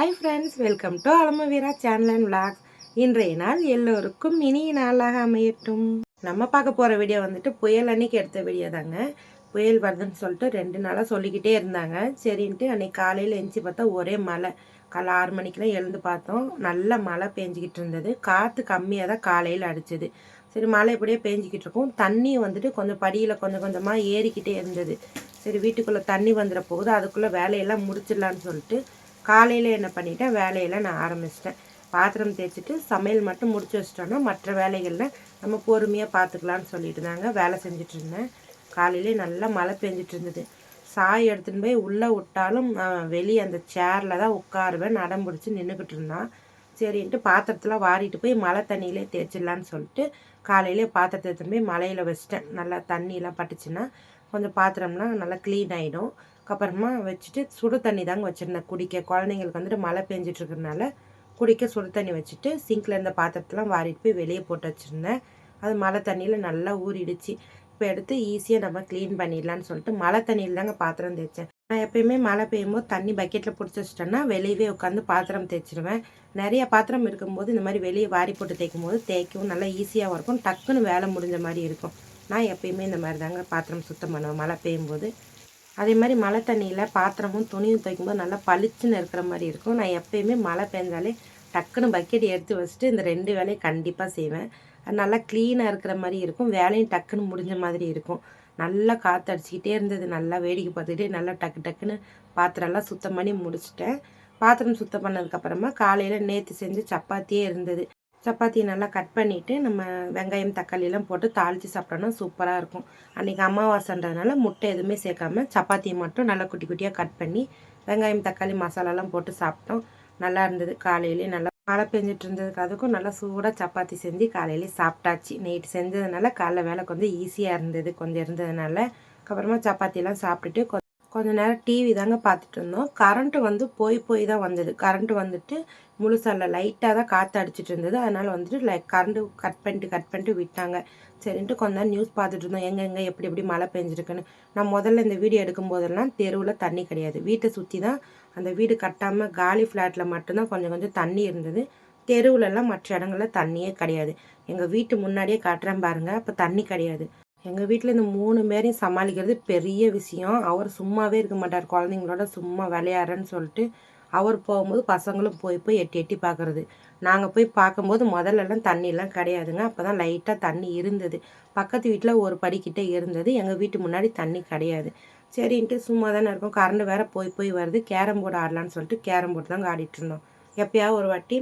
Hi friends welcome to Alamaveera channel and vlogs இன்றைய நாள் எல்லோருக்கும் இனிய நாளாக அமையட்டும். நம்ம பார்க்க போகிற வீடியோ வந்துட்டு புயல் அன்னைக்கு எடுத்த வீடியோ தாங்க. புயல் வருதுன்னு சொல்லிட்டு ரெண்டு நாளாக சொல்லிக்கிட்டே இருந்தாங்க. சரின்ட்டு அன்னைக்கு காலையில் எழுந்துச்சி பார்த்தா ஒரே மழை. காலை ஆறு மணிக்கெலாம் எழுந்து பார்த்தோம். நல்ல மழை பெஞ்சிக்கிட்டு இருந்தது. காற்று கம்மியாக தான் காலையில் அடிச்சது. சரி மழை இப்படியே பேஞ்சிக்கிட்டு இருக்கும். தண்ணி வந்துட்டு கொஞ்சம் படியில் கொஞ்சம் கொஞ்சமாக ஏறிக்கிட்டே இருந்தது. சரி வீட்டுக்குள்ளே தண்ணி வந்துட போகுது. அதுக்குள்ளே வேலையெல்லாம் முடிச்சிடலான்னு சொல்லிட்டு காலையில் என்ன பண்ணிட்டேன் வேலையெல்லாம் நான் ஆரம்பிச்சிட்டேன். பாத்திரம் தேய்ச்சிட்டு சமையல் மட்டும் முடிச்சு வச்சிட்டோன்னா மற்ற வேலைகளில் நம்ம பொறுமையாக பார்த்துக்கலான்னு சொல்லிட்டு தாங்க வேலை செஞ்சுட்டு இருந்தேன். காலையிலே நல்லா மழை பெஞ்சிட்டு இருந்தது. சாய் எடுத்துன்னு போய் உள்ளே விட்டாலும் வெளியே அந்த சேரில் தான் உட்காருவேன். நடம் பிடிச்சி நின்றுக்கிட்டு இருந்தான். சரின்ட்டு பாத்திரத்தெலாம் வாரிட்டு போய் மழை தண்ணியிலே தேய்ச்சிடலான்னு சொல்லிட்டு காலையிலே பாத்திரத்தை எடுத்துன்னு போய் மலையில் வச்சிட்டேன். நல்லா தண்ணியெலாம் பட்டுச்சுன்னா கொஞ்சம் பாத்திரம்லாம் நல்லா க்ளீன் ஆகிடும் அப்புறமா வச்சுட்டு சுடு தண்ணி தாங்க வச்சுருந்தேன் குடிக்க. குழந்தைங்களுக்கு வந்துட்டு மழை பெஞ்சிட்டுருக்கறதுனால குடிக்க சுடு தண்ணி வச்சுட்டு சிங்கில் இருந்த பாத்திரத்தெலாம் வாரிட்டு போய் வெளியே போட்டு வச்சுருந்தேன். அது மழை தண்ணியில் நல்லா ஊறிடுச்சு. இப்போ எடுத்து ஈஸியாக நம்ம க்ளீன் பண்ணிடலான்னு சொல்லிட்டு மழை தண்ணியில் தாங்க பாத்திரம் தேய்ச்சேன். நான் எப்பயுமே மழை பெய்யும்போது தண்ணி பக்கெட்டில் பிடிச்சி வச்சிட்டேன்னா வெளியவே உட்காந்து பாத்திரம் தேய்ச்சிடுவேன் நிறைய பாத்திரம் இருக்கும்போது இந்த மாதிரி வெளியே வாரி போட்டு தேய்க்கும் போது தேய்க்கவும் நல்லா ஈஸியாகவும் இருக்கும். டக்குன்னு வேலை முடிஞ்ச மாதிரி இருக்கும். நான் எப்பயுமே இந்த மாதிரி தாங்க பாத்திரம் சுத்தம் பண்ணுவேன். மழை பெய்யும்போது. அதே மாதிரி மழை தண்ணியில் பாத்திரமும் துணியும் துவைக்கும்போது நல்லா பளிச்சுன்னு இருக்கிற மாதிரி இருக்கும். நான் எப்பயுமே மழை பெஞ்சாலே டக்குன்னு பக்கெட் எடுத்து வச்சுட்டு இந்த ரெண்டு வேலையும் கண்டிப்பாக செய்வேன். அது நல்லா க்ளீனாக இருக்கிற மாதிரி இருக்கும். வேலையும் டக்குன்னு முடிஞ்ச மாதிரி இருக்கும். நல்லா காற்று அடிச்சுக்கிட்டே இருந்தது. நல்லா வேடிக்கை பார்த்துக்கிட்டே நல்லா டக்கு டக்குன்னு பாத்திரம்லாம் சுத்தம் பண்ணி முடிச்சிட்டேன். பாத்திரம் சுத்தம் பண்ணதுக்கப்புறமா காலையில் நேற்று செஞ்சு சப்பாத்தியே இருந்தது. சப்பாத்தியை நல்லா கட் பண்ணிவிட்டு நம்ம வெங்காயம் தக்காளியெல்லாம் போட்டு தாளித்து சாப்பிட்டோன்னா சூப்பராக இருக்கும். அன்றைக்கி அமாவாசைன்றதுனால முட்டை எதுவுமே சேர்க்காம சப்பாத்தியை மட்டும் நல்லா குட்டி குட்டியாக கட் பண்ணி வெங்காயம் தக்காளி மசாலாலாம் போட்டு சாப்பிட்டோம். நல்லா இருந்தது. காலையிலே நல்லா மழை பெஞ்சிட்டு இருந்ததுக்கு அதுக்கும் நல்லா சூடாக சப்பாத்தி செஞ்சு காலையிலே சாப்பிட்டாச்சு. நைட் செஞ்சதுனால காலைல வேலை கொஞ்சம் ஈஸியாக இருந்தது. கொஞ்சம் இருந்ததுனால அப்புறமா சப்பாத்திலாம் சாப்பிட்டுட்டு கொ- கொஞ்ச நேரம் டிவி தாங்க பார்த்துட்டு இருந்தோம். கரண்ட்டு வந்து போய் போய் தான் வந்தது. கரண்ட்டு வந்துட்டு முழுசால லைட்டாக தான் காற்று அடிச்சிட்டு இருந்தது. அதனால் வந்துட்டு லைக் கரண்ட்டு கட் பண்ணிட்டு கட் பண்ணிட்டு விட்டாங்க. சரின்ட்டு கொஞ்ச நேரம் நியூஸ் பார்த்துட்டு இருந்தோம். எங்கே எங்கே எப்படி எப்படி மழை பெஞ்சிருக்குன்னு. நான் முதல்ல இந்த வீடியோ எடுக்கும் போதெல்லாம் தெருவில் தண்ணி கிடையாது. வீட்டை சுற்றி தான் அந்த வீடு கட்டாமல் காலி ஃப்ளாட்டில் மட்டும்தான் கொஞ்சம் கொஞ்சம் தண்ணி இருந்தது. தெருவுலலாம் மற்ற இடங்கள்ல தண்ணியே கிடையாது. எங்கள் வீட்டு முன்னாடியே காட்டுறேன் பாருங்கள் அப்போ தண்ணி கிடையாது. எங்கள் வீட்டில் இந்த மூணு பேரையும் சமாளிக்கிறது பெரிய விஷயம். அவர் சும்மாவே இருக்க மாட்டார். குழந்தைங்களோட சும்மா விளையாடுறேன்னு சொல்லிட்டு அவர் போகும்போது பசங்களும் போய் போய் எட்டி எட்டி பார்க்குறது. நாங்கள் போய் பார்க்கும்போது முதல்லலாம் தண்ணிலாம் கிடையாதுங்க. அப்போ தான் லைட்டாக தண்ணி இருந்தது. பக்கத்து வீட்டில் ஒரு படிக்கிட்டே இருந்தது. எங்கள் வீட்டு முன்னாடி தண்ணி கிடையாது. சரின்ட்டு சும்மா தானே இருக்கும். கரண்ட் வேற போய் போய் வருது. கேரம் போர்டு ஆடலான்னு சொல்லிட்டு கேரம் போர்டு தாங்க ஆடிட்டு இருந்தோம் எப்பயாவது ஒரு வாட்டி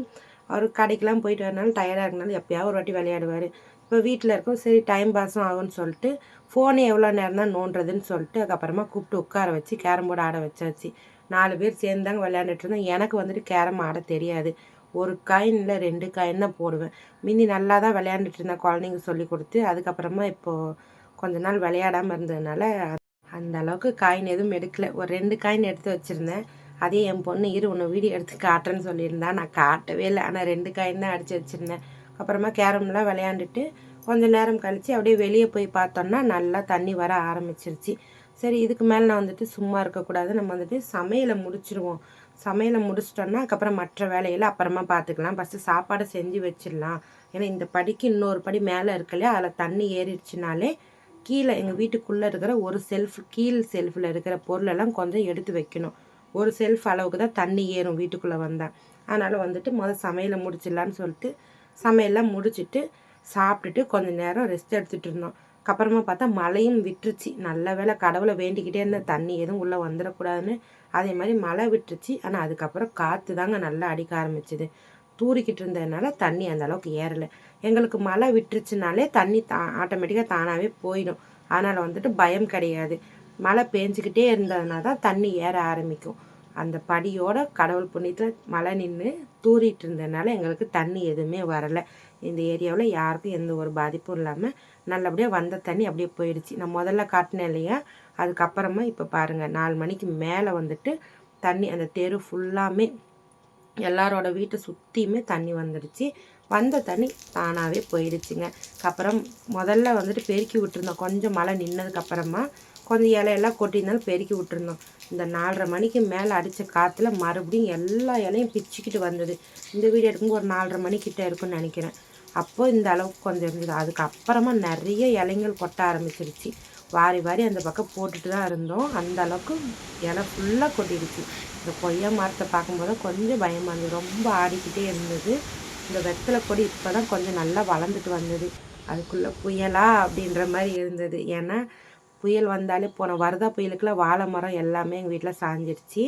அவர் கடைக்கெலாம் போயிட்டு வரனாலும் டயர்டாக இருக்கனாலும் எப்பயாவது ஒரு வாட்டி விளையாடுவார். இப்போ வீட்டில் இருக்கோம். சரி டைம் பாஸும் ஆகும்னு சொல்லிட்டு ஃபோனை எவ்வளோ நேரம் தான் நோண்டுறதுன்னு சொல்லிட்டு அதுக்கப்புறமா கூப்பிட்டு உட்கார வச்சு கேரம் போர்டு ஆட வச்சாச்சு. நாலு பேர் சேர்ந்தாங்க விளையாண்டுட்டு இருந்தோம். எனக்கு வந்துட்டு கேரம் ஆட தெரியாது. ஒரு காயின் இல்லை ரெண்டு காயின் தான் போடுவேன். மிந்தி நல்லா தான் விளையாண்டுட்டு இருந்தேன் குழந்தைங்க சொல்லி கொடுத்து. அதுக்கப்புறமா இப்போது கொஞ்ச நாள் விளையாடாமல் இருந்ததுனால அந்த அளவுக்கு காயின் எதுவும் எடுக்கல. ஒரு ரெண்டு காயின் எடுத்து வச்சுருந்தேன். அதே என் பொண்ணு இரு உன்னை வீடியோ எடுத்து காட்டுறேன்னு சொல்லியிருந்தா. நான் காட்டவே இல்லை. ஆனால் ரெண்டு காயின் தான் அடித்து வச்சுருந்தேன். அப்புறமா கேரம்லாம் விளையாண்டுட்டு கொஞ்ச நேரம் கழித்து அப்படியே வெளியே போய் பார்த்தோன்னா நல்லா தண்ணி வர ஆரம்பிச்சிருச்சு. சரி இதுக்கு மேலே நான் வந்துட்டு சும்மா இருக்கக்கூடாது. நம்ம வந்துட்டு சமையலை முடிச்சிருவோம். சமையலை முடிச்சிட்டோன்னா அதுக்கப்புறம் மற்ற வேலைகளை அப்புறமா பார்த்துக்கலாம். ஃபஸ்ட்டு சாப்பாடை செஞ்சு வச்சிடலாம். ஏன்னா இந்த படிக்கு இன்னொரு படி மேலே இருக்கலையா அதில் தண்ணி ஏறிடுச்சுனாலே கீழே எங்கள் வீட்டுக்குள்ளே இருக்கிற ஒரு செல்ஃப் கீழ் செல்ஃபில் இருக்கிற பொருளெல்லாம் கொஞ்சம் எடுத்து வைக்கணும். ஒரு செல்ஃப் அளவுக்கு தான் தண்ணி ஏறும் வீட்டுக்குள்ளே வந்தால் அதனால் வந்துட்டு முதல் சமையலை முடிச்சிடலான்னு சொல்லிட்டு சமையல்லாம் முடிச்சிட்டு சாப்பிட்டுட்டு கொஞ்சம் நேரம் ரெஸ்ட் எடுத்துகிட்டு இருந்தோம். அப்புறமா பார்த்தா மழையும் விட்டுருச்சு. நல்ல வேளை கடவுளை வேண்டிக்கிட்டே இருந்த தண்ணி எதுவும் உள்ளே வந்துடக்கூடாதுன்னு அதே மாதிரி மழை விட்டுருச்சு. ஆனால் அதுக்கப்புறம் காற்று தாங்க நல்லா அடிக்க ஆரம்பிச்சுது. தூரிக்கிட்டு இருந்ததுனால தண்ணி அந்த அளவுக்கு ஏறலை. எங்களுக்கு மழை விட்டுருச்சுனாலே தண்ணி தா ஆட்டோமேட்டிக்காக தானாகவே போயிடும். அதனால் வந்துட்டு பயம் கிடையாது. மழை பேஞ்சிக்கிட்டே இருந்ததுனால தான் தண்ணி ஏற ஆரம்பிக்கும். அந்த படியோட கடவுள் புண்ணியத்தில் மழை நின்று தூரிட்டு இருந்ததுனால எங்களுக்கு தண்ணி எதுவுமே வரலை. இந்த ஏரியாவில் யாருக்கும் எந்த ஒரு பாதிப்பும் இல்லாமல் நல்லபடியாக வந்த தண்ணி அப்படியே போயிடுச்சு. நான் முதல்ல காட்டினேன் இல்லையா? அதுக்கப்புறமா இப்போ பாருங்கள் நாலு மணிக்கு மேலே வந்துட்டு தண்ணி அந்த தெரு ஃபுல்லாமே எல்லாரோட வீட்டை சுற்றியுமே தண்ணி வந்துடுச்சு. வந்த தண்ணி தானாகவே போயிடுச்சுங்க. அப்புறம் முதல்ல வந்துட்டு பெருக்கி விட்டுருந்தோம் கொஞ்சம் மழை நின்னதுக்கப்புறமா கொஞ்சம் இலையெல்லாம் கொட்டியிருந்தாலும் பெருக்கி விட்டுருந்தோம். இந்த நாலரை மணிக்கு மேலே அடித்த காற்றுல மறுபடியும் எல்லா இலையும் பிச்சுக்கிட்டு வந்தது. இந்த வீடு எடுக்கும்போது ஒரு நாலரை மணிக்கிட்ட இருக்குன்னு நினைக்கிறேன். அப்போது இந்த அளவுக்கு கொஞ்சம் இருந்தது. அதுக்கப்புறமா நிறைய இலைங்கள் கொட்ட ஆரம்பிச்சிருச்சு. வாரி வாரி அந்த பக்கம் போட்டுட்டு தான் இருந்தோம். அந்த அளவுக்கு இலை ஃபுல்லாக கொட்டிடுச்சு. இந்த கொய்யா மரத்தை பார்க்கும்போது கொஞ்சம் பயமாக இருந்தது. ரொம்ப ஆடிக்கிட்டே இருந்தது. இந்த வெத்தலை கொடி இப்போ தான் கொஞ்சம் நல்லா வளர்ந்துட்டு வந்தது. அதுக்குள்ளே புயலா அப்படின்ற மாதிரி இருந்தது. ஏன்னா புயல் வந்தாலே போன வருதா புயலுக்குலாம் வாழை மரம் எல்லாமே எங்கள் வீட்டில் சாஞ்சிருச்சு.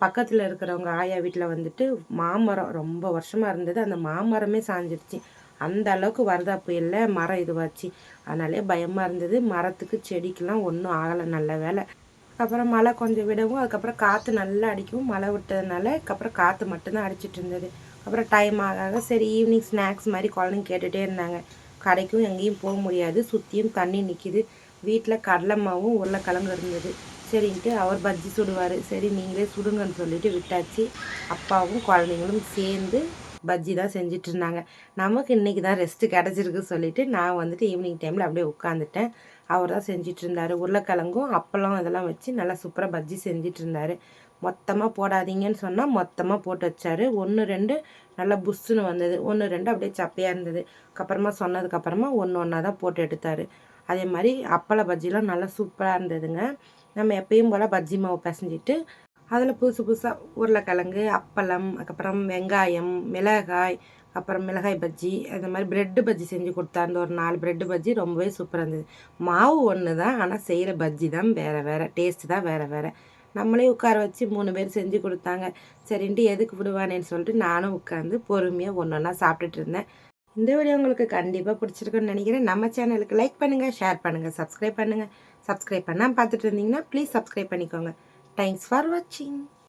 பக்கத்தில் இருக்கிறவங்க ஆயா வீட்டில் வந்துட்டு மாமரம் ரொம்ப வருஷமாக இருந்தது. அந்த மாமரமே சாஞ்சிருச்சு. அந்த அளவுக்கு வருதா புயலில் மரம் இதுவாச்சு. அதனாலே பயமாக இருந்தது. மரத்துக்கு செடிக்கெலாம் ஒன்றும் ஆகலை. நல்ல வேலை அப்புறம் மழை கொஞ்சம் விடவும் அதுக்கப்புறம் காற்று நல்லா அடிக்கும் மழை விட்டதுனால அதுக்கப்புறம் காற்று மட்டும்தான் அடிச்சிட்டு இருந்தது. அப்புறம் டைம் ஆகாத ஆக சரி ஈவினிங் ஸ்நாக்ஸ் மாதிரி குழந்தைங்க கேட்டுகிட்டே இருந்தாங்க. கடைக்கும் எங்கேயும் போக முடியாது. சுற்றியும் தண்ணி நிற்கிது வீட்டில் கடலை மாவும் உருளைக்கிழங்கு இருந்தது. சரின்ட்டு அவர் பஜ்ஜி சுடுவார். சரி நீங்களே சுடுங்கன்னு சொல்லிட்டு விட்டாச்சு. அப்பாவும் குழந்தைங்களும் சேர்ந்து பஜ்ஜி தான் செஞ்சுட்டு இருந்தாங்க. நமக்கு இன்றைக்கி தான் ரெஸ்ட்டு கிடச்சிருக்கு சொல்லிட்டு நான் வந்துட்டு ஈவினிங் டைமில் அப்படியே உட்காந்துட்டேன் அவர் தான் செஞ்சிட்டு இருந்தார். உருளைக்கிழங்கும் அப்பளம் இதெல்லாம் வச்சு நல்லா சூப்பராக பஜ்ஜி செஞ்சிட்டு இருந்தார். மொத்தமாக போடாதீங்கன்னு சொன்னால் மொத்தமாக போட்டு வச்சார். ஒன்று ரெண்டு நல்லா புஷ்ஷுன்னு வந்தது. ஒன்று ரெண்டு அப்படியே சப்பையாக இருந்தது. அப்புறமா சொன்னதுக்கப்புறமா ஒன்று ஒன்றா தான் போட்டு எடுத்தார். அதே மாதிரி அப்பள பஜ்ஜிலாம் நல்லா சூப்பராக இருந்ததுங்க. நம்ம எப்பயும் போல் பஜ்ஜி மாவு பிசைஞ்சிட்டு அதில் புதுசு புதுசாக உருளைக்கிழங்கு அப்பளம் அதுக்கப்புறம் வெங்காயம் மிளகாய் அப்புறம் மிளகாய் பஜ்ஜி அந்த மாதிரி ப்ரெட்டு பஜ்ஜி செஞ்சு கொடுத்தாரு ஒரு நாலு ப்ரெட்டு பஜ்ஜி ரொம்பவே சூப்பராக இருந்தது. மாவு ஒன்று தான் ஆனால் செய்கிற பஜ்ஜி தான் வேறு வேறு டேஸ்ட்டு தான் வேறு வேறு. நம்மளே உட்கார வச்சு மூணு பேர் செஞ்சு கொடுத்தாங்க. சரின்ட்டு எதுக்கு விடுவானேன்னு சொல்லிட்டு நானும் உட்காந்து பொறுமையாக ஒன்று ஒன்றா சாப்பிட்டுட்டு இருந்தேன். இந்த வீடியோ உங்களுக்கு கண்டிப்பாக பிடிச்சிருக்குன்னு நினைக்கிறேன். நம்ம சேனலுக்கு லைக் பண்ணுங்கள் ஷேர் பண்ணுங்கள் சப்ஸ்கிரைப் பண்ணுங்கள் சப்ஸ்கிரைப் பண்ணால் பார்த்துட்டு இருந்தீங்கன்னா ப்ளீஸ் சப்ஸ்கிரைப் பண்ணிக்கோங்க. தேங்க்ஸ் ஃபார் வாட்சிங்